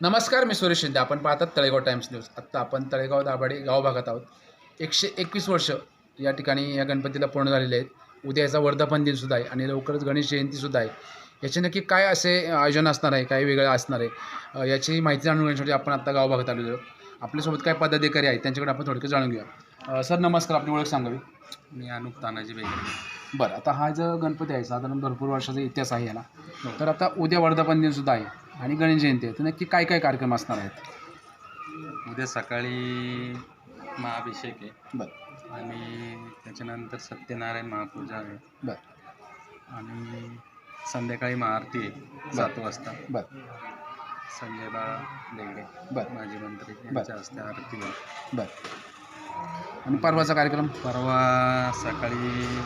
नमस्कार मी सुरेश शिंदे. आपण पाहतात तळेगाव टाइम्स न्यूज. आत्ता आपण तळेगाव दाभाडे गाव भागात आहोत. एकशे एकवीस वर्ष या ठिकाणी या गणपतीला पूर्ण झालेले आहेत. उद्या याचा वर्धापन दिनसुद्धा आहे आणि लवकरच गणेश जयंतीसुद्धा आहे. याचे नक्की काय असे आयोजन असणार आहे? काय वेगळं असणार आहे? याची माहिती जाणून घेण्यासाठी आपण आत्ता गाव भागात आलेलो आहोत. आपल्यासोबत काय पदाधिकारी आहेत त्यांच्याकडे आपण थोडक्यात जाणून घेऊया. सर नमस्कार. आपली ओळख सांगावी? मी अनुप तानाजी बेगडे बरं. आता हा जो गणपती आहे साधारण भरपूर वर्षाचा इतिहास आहे याला. तर आता उद्या वर्धापन दिनसुद्धा आहे. आणि गणेश जयंती आहे. तर नक्की काय काय कार्यक्रम असणार आहेत? उद्या सकाळी महाअभिषेक आहे. बरं. आणि त्याच्यानंतर सत्यनारायण महापूजा आहे. बरं. आणि संध्याकाळी महाआरती आहे. सात वाजता. बरं. संजय बाळा बेगडे बरं. माजी मंत्री. यांच्या हस्ते आरती आहे. बरं. आणि परवाचा कार्यक्रम? परवा सकाळी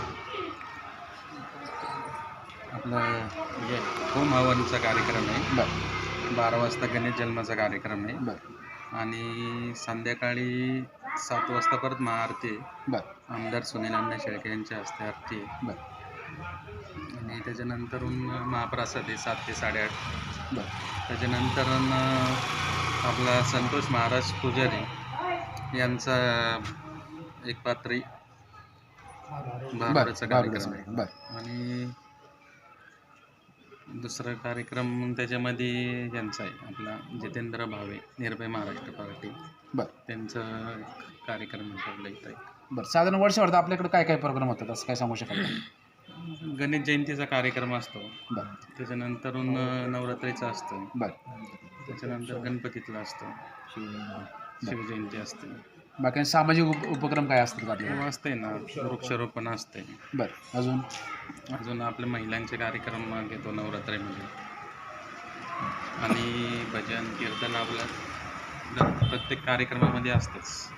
आपलं हे होम हवनचा कार्यक्रम आहे. बरं. बारा वाजता गणेश जन्माचा कार्यक्रम आहे. बरं. आणि संध्याकाळी सात वाजता परत महाआरती आहे. बरं. आमदार सुनील अण्णा शेळके यांच्या हस्ते आरती आहे. बरं. आणि त्याच्यानंतरून महाप्रसाद आहे सात ते साडेआठ. बरं. त्याच्यानंतर आपला संतोष महाराज पुजारी यांचा एक पात्री भारुडाचा कार्यक्रम आहे. बरं. आणि दुसरा कार्यक्रम त्याच्यामध्ये यांचा आहे आपला जितेंद्र भावे निर्भय महाराष्ट्र पार्टी. बरं. त्यांचं कार्यक्रम ठेवलं इथं आहे. बरं साधारण वर्षभरात आपल्याकडे काय काय प्रोग्राम होतात असं काय सांगू शकाल का? गणेश जयंतीचा कार्यक्रम असतो. बरं. त्याच्यानंतरून नवरात्रीचा असतो. बरं. त्याच्यानंतर गणपतीतला असतो. शिवजयंती असते. बाकी सामाजिक उप उपक्रम काय असतात आपल्याला हो, असते ना. वृक्षारोपण असते बरं. अजून? अजून आपले महिलांचे कार्यक्रम घेतो नवरात्रीमध्ये. आणि भजन कीर्तन आपलं प्रत्येक कार्यक्रमामध्ये असतंच.